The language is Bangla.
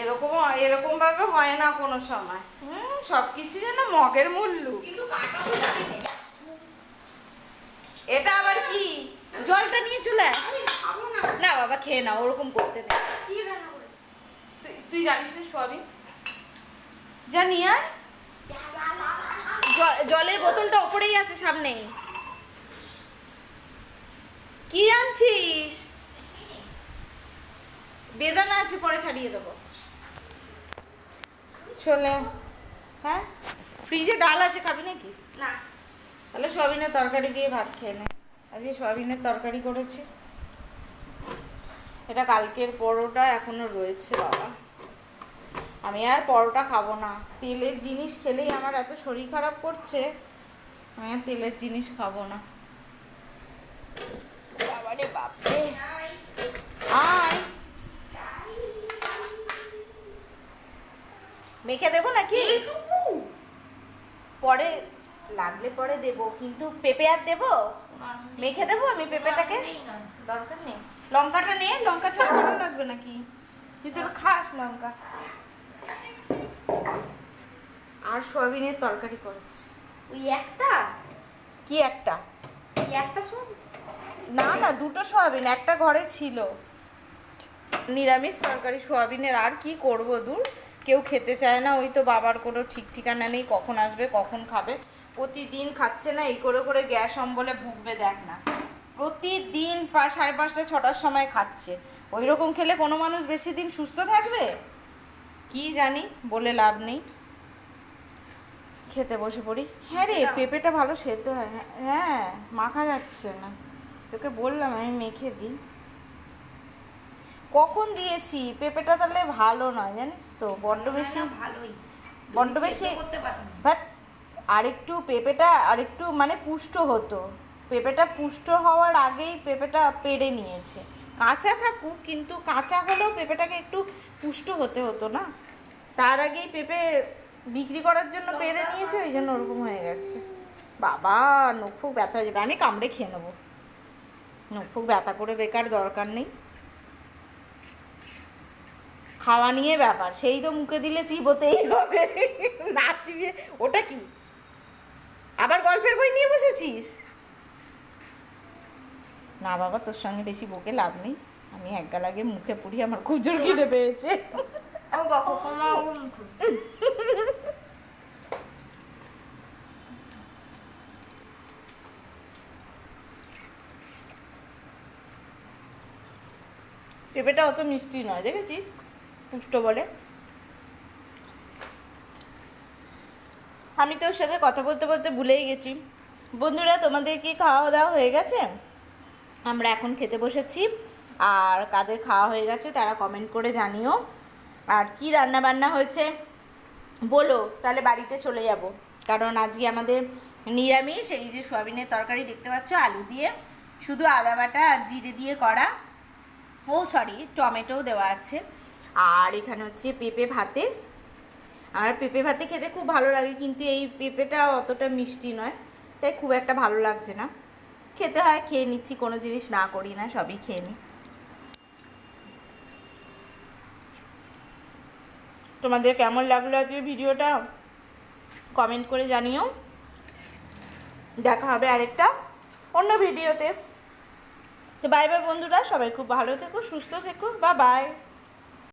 এরকম এরকম ভাবে হয় না কোনো সময়। হুম সব কিছু যেন মগের মূল্য। এটা আবার কি? জলটা নিয়ে চলে না। বাবা খেয়ে নাও ওরকম করতে নেই। কি রান্না তুই তুই জানিস না সবই নিয়ে আয়। জলের বোতলটা ওপরেই আছে সামনে। কি আনছিস? বেদানা আছে পরে ছাড়িয়ে দেবো। চলে হ্যাঁ? ফ্রিজে ডাল আছে খাবি নাকি? না। তাহলে সয়াবিনের তরকারি দিয়ে ভাত খেয়ে নে। আজকে সয়াবিনের তরকারি করেছি। এটা কালকের পরোটা এখনও রয়েছে বাবা। আমি আর পরোটা খাব না। তেলের জিনিস খেলেই আমার এত শরীর খারাপ করছে আমি আর তেলের জিনিস খাব না। বাবারে বাপরে। আয়। মেখে দেবো নাকি? পরে লাগলে পরে দেবো কিন্তু পেঁপে আর দেবো? মেখে দেবো আমি পেঁপেটাকে? দরকার নেই লঙ্কাটা নিয়ে লঙ্কা ছাড়া ভালো লাগবে নাকি? তুই তো খাস লঙ্কা। আর সয়াবিনের তরকারি করেছি। ওই একটা? কি একটা? একটা শোন না না দুটো সয়াবিন একটা ঘরে ছিল। নিরামিষ তরকারি সয়াবিনের আর কি করব দূর? কেউ খেতে চায় না ওই তো বাবার কোনো ঠিক ঠিকানা নেই কখন আসবে কখন খাবে। প্রতিদিন খাচ্ছে না এই করে করে গ্যাস অম্বলে ভুগবে দেখ না। প্রতিদিন সাড়ে পাঁচটা ছটার সময় খাচ্ছে। ওই রকম খেলে কোনো মানুষ বেশি দিন সুস্থ থাকবে? কি জানি বলে লাভ নেই। খেতে বসে পড়ি। হ্যাঁ রে পেঁপেটা ভালো সেদ্ধ হয় হ্যাঁ, হ্যাঁ মাখা যাচ্ছে না। তোকে বললাম আমি মেখে দিই। কখন দিয়েছি? পেঁপেটা তাহলে ভালো নয় জানিস তো? বড্ড বেশি ভালোই। বড্ড বেশি পারো। বাট আরেকটু পেঁপেটা আরেকটু মানে পুষ্ট হতো। পেঁপেটা পুষ্ট হওয়ার আগেই পেঁপেটা পেড়ে নিয়েছে। কাঁচা থাকুক কিন্তু কাঁচা হলেও পেঁপেটাকে একটু পুষ্ট হতে হতো না। তার আগেই পেঁপে বিক্রি করার জন্য পেড়ে নিয়েছে ওই জন্য ওরকম হয়ে গেছে। বাবা নখ ব্যথা হয়ে যাবে আমি কামড়ে খেয়ে নেব। নখ ব্যথা করে বেকার দরকার নেই। খাওয়া নিয়ে ব্যাপার। সেই তো মুখে দিলে চিবোতেই হবে। না চিবিয়ে ওটা কি? আবার গল্পের বই নিয়ে বসেছিস? না বাবা তোর সঙ্গে বেশি বকে লাভ নেই। আমি এক লাগে মুখে পুড়ি আমার খুব জোর খিদে পেয়েছে। পেঁপেটা অত মিষ্টি নয় দেখেছিস? পুষ্ট বলে। আমি তোর সাথে কথা বলতে বলতে ভুলেই গেছি। বন্ধুরা, তোমাদের কি খাওয়া দাওয়া হয়ে গেছে? আমরা এখন খেতে বসেছি। আর কাদের খাওয়া হয়ে গেছে তারা কমেন্ট করে জানিও। আর কি রান্না বান্না হয়েছে? বলো, তাহলে বাড়িতে চলে যাব। কারণ আজকে আমাদের নিরামিষ, এই যে সোয়াবিনের তরকারি দেখতে পাচ্ছ, আলু দিয়ে। শুধু আদা বাটা আর জিরে দিয়ে করা। ও সরি টমেটোও দেওয়া আছে। আর এখানে হচ্ছে পেঁপে ভাতে। আর পেঁপে ভাতে খেতে খুব ভালো লাগে, কিন্তু এই পেঁপেটা অতটা মিষ্টি নয়, তাই খুব একটা ভালো লাগছে না। খেতে হয়, খেয়ে নিচ্ছি, কোনো জিনিস না করি না, সবই খেয়ে নিই। তোমাদের কেমন লাগল আজকে ভিডিওটা? কমেন্ট করে জানিও। দেখা হবে আরেকটা অন্য ভিডিওতে। তো বাই বাই বন্ধুরা, সবাই খুব ভালো থেকো, সুস্থ থেকো বা বাই